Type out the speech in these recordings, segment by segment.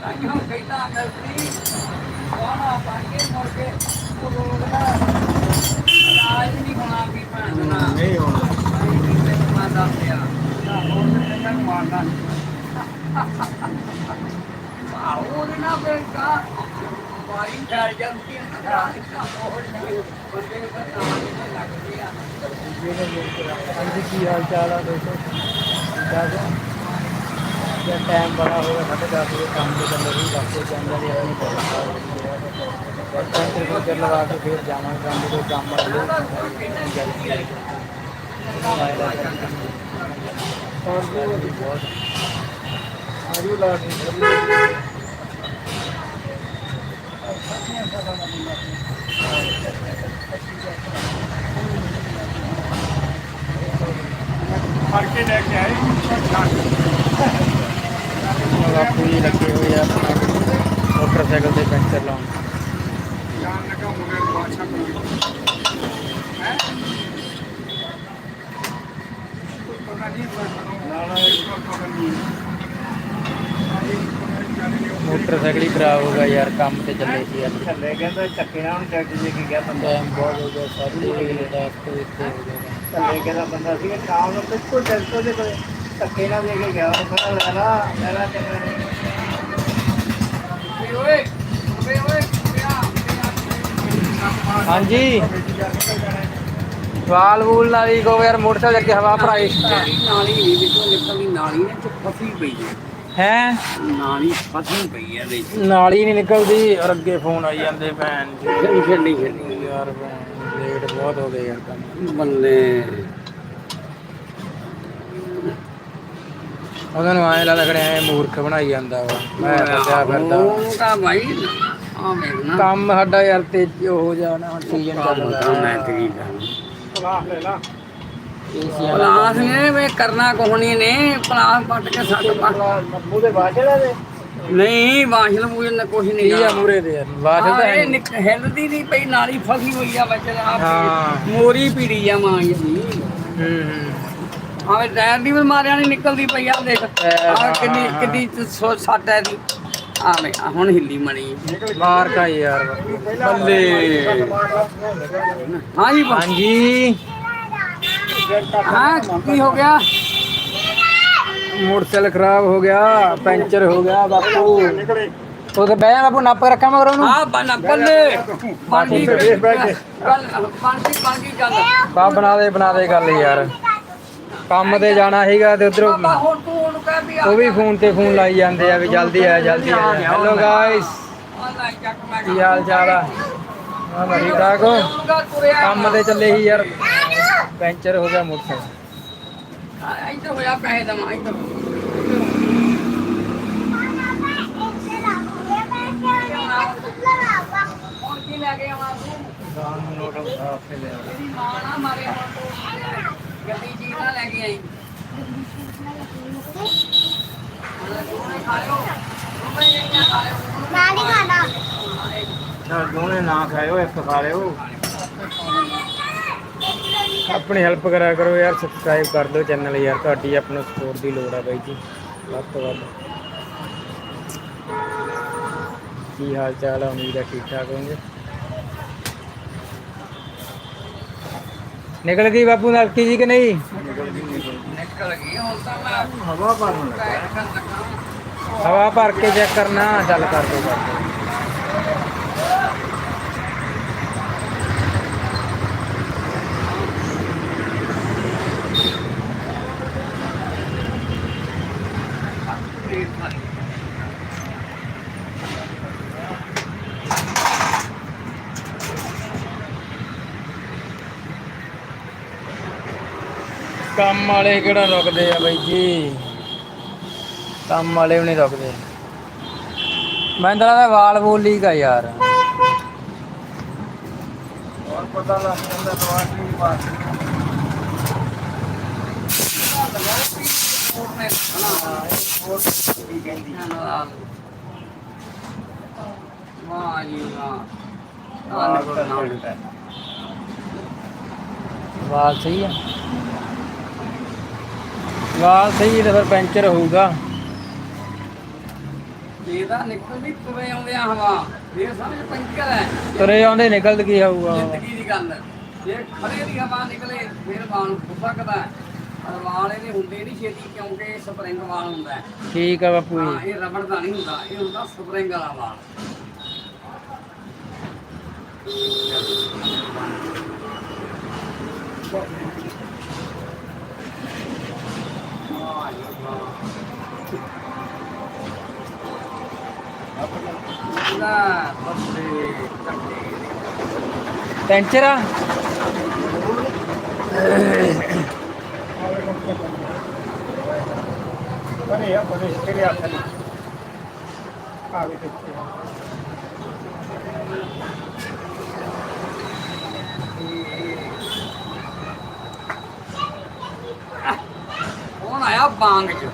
ਤਾਈਓ ਕਹਿੰਦਾ ਗਲਤੀ ਕੋਣਾ ਪਾਕੇ ਮੋੜ ਕੇ ਉਹ ਰੋਗਦਾ ਰਾਜ ਨਹੀਂ ਹੋਣਾ ਵੀ ਭੈਣਾ ਨਹੀਂ ਹੋਣਾ ਮਾਰਦਾ ਪਿਆ ਹੋਰ ਤੇ ਕਹਿੰਦਾ ਮਾਰਦਾ ਆਉ ਨਾ ਬੇਕਾ ਵਾਰੀ ਠਹਿਰ ਜਾਂਦੀ ਹੈ ਨਾ ਹੋਰ ਨਹੀਂ ਬੰਦੇ ਨੂੰ ਪਤਾ ਨਹੀਂ ਲੱਗਦੀ ਆ ਹਾਂਜੀ ਕੀ ਹਾਲ ਚਾਲ ਆ ਦੋਸਤੋ ਠੀਕ ਠਾਕ ਹੋ ਜੇ ਟਾਈਮ ਬੜਾ ਹੋਵੇ ਸਾਢੇ ਦਸ ਵਜੇ ਕੰਮ ਤੇ ਚੱਲੇ ਵੀ ਵਾਪਸ ਜਾਂਦਾ ਦੀ ਆਪਣੀ ਬਰਤਨ ਤੇ ਫਿਰ ਲਵਾ ਕੇ ਫਿਰ ਜਾਵਾਂਗੇ ਕੰਮ ਤੇ ਕੰਮ ਵਾਲੇ ਹੋਰ ਵੀ ਬਹੁਤ ਆਜੂ ਲਾ ਕੇ ਫੜ ਕੇ ਲੈ ਕੇ ਆਏ। ਬਾਪੂ ਜੀ ਲੱਗੇ ਹੋਏ ਆ ਮੋਟਰਸਾਈਕਲ ਤੇ ਪੈਂਚਰ ਲਾਉਣ। ਜਾਣ ਲੱਗਾ ਨੂੰ ਬਾਦਸ਼ਾਹ ਕੋਲ। ਹੈ? ਪਤਾ ਨਹੀਂ ਨਾਲ ਇੱਕ ਪਤਾ ਨਹੀਂ। ਮੋਟਰਸਾਈਕਲ ਹੀ ਖਰਾਬ ਹੋ ਗਿਆ ਯਾਰ ਕੰਮ ਤੇ ਚੱਲੇ ਸੀ ਅੱਜ। ਥੱਲੇ ਕਹਿੰਦਾ ਚੱਕੇ ਨਾਲ ਚੱਕ ਜੇ ਕੇ ਗਿਆ ਬੰਦਾ। ਟਾਈਮ ਬਹੁਤ ਹੋ ਗਿਆ ਸਾਢੇ ਦਸ ਤੋਂ ਇੱਥੇ ਹੋ ਗਿਆ। ਥੱਲੇ ਕਹਿੰਦਾ ਬੰਦਾ ਸੀ ਸ਼ਾਮ ਨੂੰ ਬਿਲਕੁਲ ਟੈਂਟੋ ਦੇ ਕੋਲ ਧੱਕੇ ਨਾਲ ਦੇ ਕੇ ਗਿਆ ਉਹ ਕਹਿੰਦਾ ਲੈ ਲਾ ਲੈ ਲਾ ਚੰਗਾ ਨਹੀਂ ਓਏ ਓਏ ਓਏ ਓਏ ਪਿਆ ਹਾਂਜੀ। ਵਾਲ ਵੂਲ ਨਾਲ ਹੀ ਕੋ ਯਾਰ ਮੋਟਰਸਾਈਕਲ ਅੱਗੇ ਹਵਾ ਭਰਾਈ। ਨਾਲੀ ਨਹੀਂ ਵਿੱਚੋਂ ਨਿਕਲਦੀ ਨਾਲੀ ਨੇ ਚ ਫਸੀ ਪਈ ਹੈ। ਹੈ? ਨਾਲੀ ਫਸੀ ਪਈ ਹੈ ਵਿੱਚ ਨਾਲੀ ਨਹੀਂ ਨਿਕਲਦੀ ਔਰ ਅੱਗੇ ਫੋਨ ਆਈ ਜਾਂਦੇ ਭੈਣ ਜੀ। ਛੱਡੀ ਛੱਡੀ ਛੱਡੀ ਯਾਰ ਭੈਣ, ਲੇਟ ਬਹੁਤ ਹੋ ਗਏ ਯਾਰ ਕੰਮ। ਬੱਲੇ। ਉਹਨਾਂ ਨੂੰ ਐਂ ਲੱਗਦਾ ਖੜਿਆ ਐ ਮੂਰਖ ਬਣਾਈ ਜਾਂਦਾ ਵਾ। ਮੈਂ ਫਸਿਆ ਫਿਰਦਾ। ਉਹ ਤਾਂ ਭਾਈ ਆ ਵੇਖਣਾ ਕੰਮ ਸਾਡਾ ਯਾਰ ਤੇ ਉਹ ਜਾਣਾ ਸੀਜ਼ਨ ਚੱਲਦਾ ਮੈਂ ਤੇਰੀ ਗੱਲ ਸਲਾਹ ਲੈ ਲਾ। ਏਸੀਆਂ ਪਲਾਸ ਨੇ ਵੇ ਕਰਨਾ ਕੋਹਣੀ ਨੇ ਪਲਾਸ ਪੱਟ ਕੇ ਸੱਟ ਪਾ ਮੂੰਹ ਦੇ ਬਾਸ਼ੜਾ ਦੇ ਨਹੀਂ ਵਾਸ਼ਲ ਮੂਜਨ ਨੇ ਕੁਛ ਨਹੀਂ ਆ ਮੂਰੇ ਦੇ ਯਾਰ ਵਾਸ਼ਲ ਤਾਂ ਹੈ ਇਹ ਨੀ। ਨਿਕ- ਹਿੱਲਦੀ ਨਹੀਂ ਪਈ ਨਾਲੀ ਫਸੀ ਹੋਈ ਆ ਬੱਚੇ ਹਾਂ। ਮੋਰੀ ਪੀੜੀ ਆ ਮਾਂ ਜੀ ਹੂੰ ਹੂੰ। ਆਵੇ ਟਾਇਰ ਦੀ ਵੀ ਮਾਰਿਆ ਨਹੀਂ ਨਿਕਲਦੀ ਪਈ ਆ ਦੇਖ। ਆ ਕਿੰਨੀ। ਕਿੰਨੀ ਸੋ ਸੱਟ ਹੈ ਦੀ ਆਵੇ ਆ ਹੁਣ ਹਿੱਲੀ ਮਣੀ। ਮਾਰ ਕਾ ਯਾਰ। ਬੱਲੇ। ਹਾਂ ਜੀ ਬਾ- ਹਾਂਜੀ। ਹਾਂ ਕੀ ਹੋ ਗਿਆ? ਮੋਟਰਸਾਈਕਲ ਖਰਾਬ ਹੋ ਗਿਆ ਪੈਂਚਰ ਹੋ ਗਿਆ ਬਾਪੂ। ਉਹ ਤਾਂ ਬਹਿ ਜਾ ਬਾਪੂ ਨੱਪ ਕੇ ਰੱਖਾਂ ਮਗਰ ਉਹਨੂੰ। ਆ ਬਨ ਬੱਲੇ ਬਾਂਡੀ ਗੱਲ ਬਾਂਡੀ ਬਾਂਡੀ ਗੱਲ। ਬਾ ਬਣਾ ਦੇ ਬਣਾ ਦੇ ਗੱਲ ਯਾਰ। ਕੰਮ ਤੇ ਜਾਣਾ ਸੀਗਾ ਤੇ ਉਧਰੋਂ ਉਹ ਵੀ ਫੋਨ ਤੇ ਫੋਨ ਲਾਈ ਜਾਂਦੇ ਆ ਵੀ ਜਲਦੀ ਆ ਜਲਦੀ ਆ ਹੈਲੋ ਗਾਇਸ ਕੀ ਹਾਲ ਚਾਲ ਆ? ਹਾਂ ਠੀਕ ਠਾਕ ਹੋ? ਉਹਦਾ ਤੁਰਿਆ ਕੰਮ ਤੇ ਚੱਲੇ ਸੀ ਯਾਰ। ਪੈਂਚਰ ਹੋ ਗਿਆ ਮੋਟਰਸਾਈਕਲ ਆ, ਇੱਧਰ ਹੋਇਆ ਪੈਸੇ ਦਵਾਂ ਇੱਧਰ ਆਪਣੀ ਹੈਲਪ ਕਰਿਆ ਕਰੋ ਯਾਰ ਸਬਸਕ੍ਰਾਈਬ ਕਰ ਦਿਓ ਚੈਨਲ ਯਾਰ ਤੁਹਾਡੀ ਆਪਾਂ ਨੂੰ ਸਪੋਰਟ ਦੀ ਲੋੜ ਆ ਬਾਈ ਜੀ। ਵੱਧ ਤੋਂ ਵੱਧ। ਕੀ ਹਾਲ ਚਾਲ ਆ? ਉਮੀਦ ਹੈ ਠੀਕ ਠਾਕ ਹੋਣਗੇ ਨਿਕਲ ਗਈ ਬਾਪੂ ਨਲਕੀ ਜੀ ਕਿ ਨਹੀਂ? ਨਿਕਲ ਗਈ ਹੁਣ ਤਾਂ ਮੈਂ ਹਵਾ ਭਰਨ ਲੱਗਾ ਭਰ ਕੇ ਚੈੱਕ ਕਰਨਾ ਚੱਲ ਕਰ ਦੋ ਕਰ ਦਿਓ। ਕੰਮ ਵਾਲੇ ਕਿਹੜਾ ਰੁਕਦੇ ਆ ਬਾਈ ਜੀ? ਕੰਮ ਵਾਲੇ ਵੀ ਨਹੀਂ ਰੁਕਦੇ। ਮੈਂ ਤਾਂ ਲੱਗਦਾ ਵਾਲ ਵੂਲ ਲੀਕ ਆ ਯਾਰ। ਹੋਰ ਪਤਾ ਲੱਗ ਜਾਂਦਾ ਦਵਾ ਕੀ ਬਾਤ ਕੋਟ ਨੇ ਖਾਣਾ ਹੋਰ ਕੀ ਕਹਿੰਦੀ ਵਾਹ ਜੀ ਵਾਹ। ਆ ਨਿਕਲ ਨਾ ਵਾਲ ਸਹੀ ਆ। ਵਾਲ ਸਹੀ ਤਾਂ ਫਿਰ ਪੈਂਚਰ ਹੋਊਗਾ। ਇਹਦਾ ਨਿਕਲਦੀ ਤੁਰੇ ਆਉਂਦੇ ਆ ਹਵਾ। ਇਹ ਸਮਝ ਪੰਕਰ ਹੈ। ਤੁਰੇ ਆਉਂਦੇ ਨਿਕਲਦ ਕੀ ਹੋਊਗਾ। ਜ਼ਿੰਦਗੀ ਦੀ ਗੱਲ। ਜੇ ਖੜੇ ਦੀ ਹਵਾ ਨਿਕਲੇ ਫਿਰ ਵਾਲ ਹੋ ਸਕਦਾ ਹੈ। ਪਰ ਵਾਲ ਇਹਦੇ ਹੁੰਦੇ ਨਹੀਂ ਛੇਤੀ ਕਿਉਂਕਿ ਸਪਰਿੰਗ ਵਾਲ ਹੁੰਦਾ ਹੈ। ਠੀਕ ਆ ਬਾਪੂ ਹਾਂ ਜੀ ਇਹ ਰਬੜ ਦਾ ਨਹੀਂ ਹੁੰਦਾ। ਇਹ ਹੁੰਦਾ ਸਪਰਿੰਗ ਵਾਲਾ ਵਾਲ। ਨਾ ਬੱਸੇ ਕੱਟੇ ਪੈਂਚਰ ਆ ਬਣੇ ਆ ਬਣੇ ਤੇਰੇ ਹੱਥ ਨੇ ਆ ਵੀ ਕਿੱਥੇ ਹੁਣ ਆਇਆ ਬਾਂਗ ਚ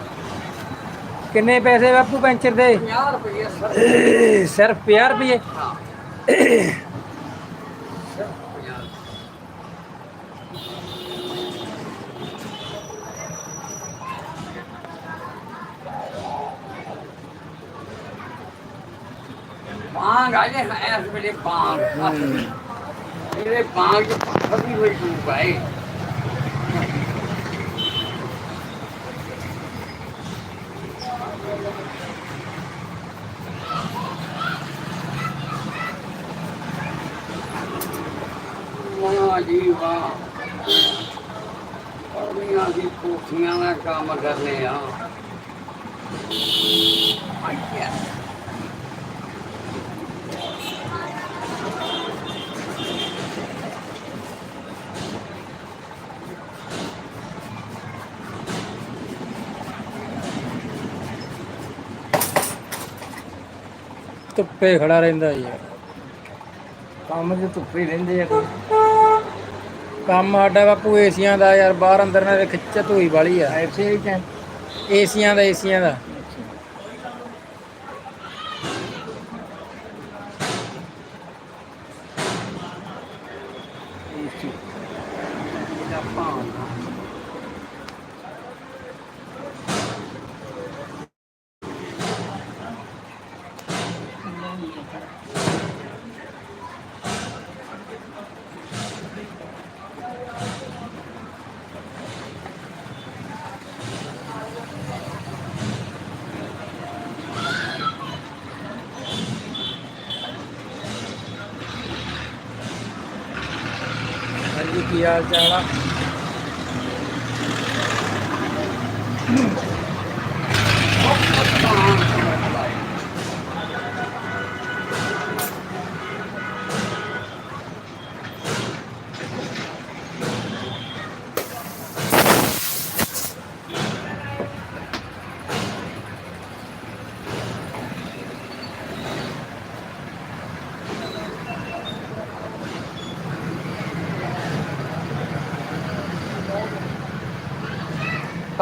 ਕਿੰਨੇ ਪੈਸੇ ਬਾਪੂ ਪੈਂਚਰ ਦੇ 50 ਰੁਪਏ ਸਰ ਸਿਰਫ 50 ਰੁਪਏ ਹਾਂ ਸਿਰਫ 50 ਬਾਂਗ ਆ ਜੇ ਇਸ ਵੇਲੇ ਬਾਂਗ ਇਹਦੇ ਬਾਂਗ ਚ ਫਸੀ ਹੋਈ ਟੂਬ ਹੈ ਇਹ। ਵਾਹ ਜੀ ਵਾਹ। ਪਰਮੀਆਂ ਦੀ ਕੋਠੀਆਂ ਦਾ ਕੰਮ ਕਰਨੇ ਆ। ਆਇਆ ਧੁੱਪੇ ਖੜਾ ਰਹਿੰਦਾ ਯਾਰ ਕੰਮ ਤੇ ਧੁੱਪੇ ਰਹਿੰਦੇ ਆ ਕੰਮ ਸਾਡਾ ਬਾਪੂ ਏਸੀਆਂ ਦਾ ਯਾਰ ਬਾਹਰ ਅੰਦਰ ਨਾਲ ਖਿੱਚਤ ਹੋਈ ਵਾਲੀ ਆ। ਐਸੇ ਹੀ ਕਿ ਏਸੀਆਂ ਦਾ ਏਸੀਆਂ ਦਾ। ਇਹਦਾ ਹਾਂਜੀ ਕੀ ਹਾਲ ਚਾਲ ਆ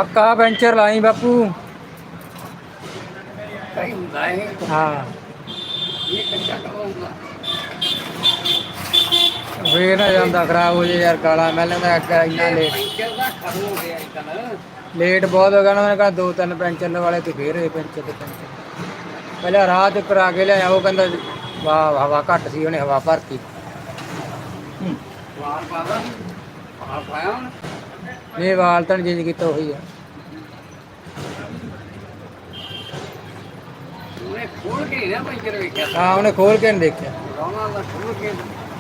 ਪੱਕਾ ਪੈਂਚਰ ਲਾਈ ਬਾਪੂ। ਹੈ। ਇਹ ਕੱਚਾ ਕਰਾਉਂਦਾ ਫੇਰ ਨਾ ਜਾਂਦਾ ਖਰਾਬ ਹੋ ਜੇ ਯਾਰ ਕਾਲਾ। ਮੈਂ ਲੈਂਦਾ ਅੱਗਾ ਇੰਨਾ ਲੇਟ ਪੈਂਚਰ ਦਾ ਖਤਮ ਹੋ ਗਿਆ ਇਤਨ ਲੇਟ ਬਹੁਤ ਹੋ ਗਿਆ ਨਾ ਮੈਂ ਕਿਹਾ ਦੋ ਤਿੰਨ ਪੈਂਚਰ ਵਾਲੇ ਤੇ ਫੇਰ ਇਹ ਪੈਂਚਰ ਤੇ ਪੈਂਚਰ ਪਹਿਲਾਂ ਰਾਤ ਕਰਾ ਕੇ ਲਿਆਇਆ ਉਹ ਕਹਿੰਦਾ ਵਾਹ ਹਵਾ ਘੱਟ ਸੀ ਉਹਨੇ ਹਵਾ ਭਰਤੀ। ਵਾਰ ਪਾਦਾ। ਵਾਰ ਪਾਇਆ ਇਹ ਵਾਲ ਤਾਂ ਚੇਂਜ ਕੀਤਾ ਉਹੀ ਆ ਉਹਨੇ ਖੋਲ ਕੇ ਨਾ ਪੈਂਚਰ ਵੇਖਿਆ। ਹਾਂ ਉਹਨੇ ਖੋਲ ਕੇ ਨਹੀਂ ਦੇਖਿਆ। ਰੌਣਾ ਦਾ ਖੋਲ ਕੇ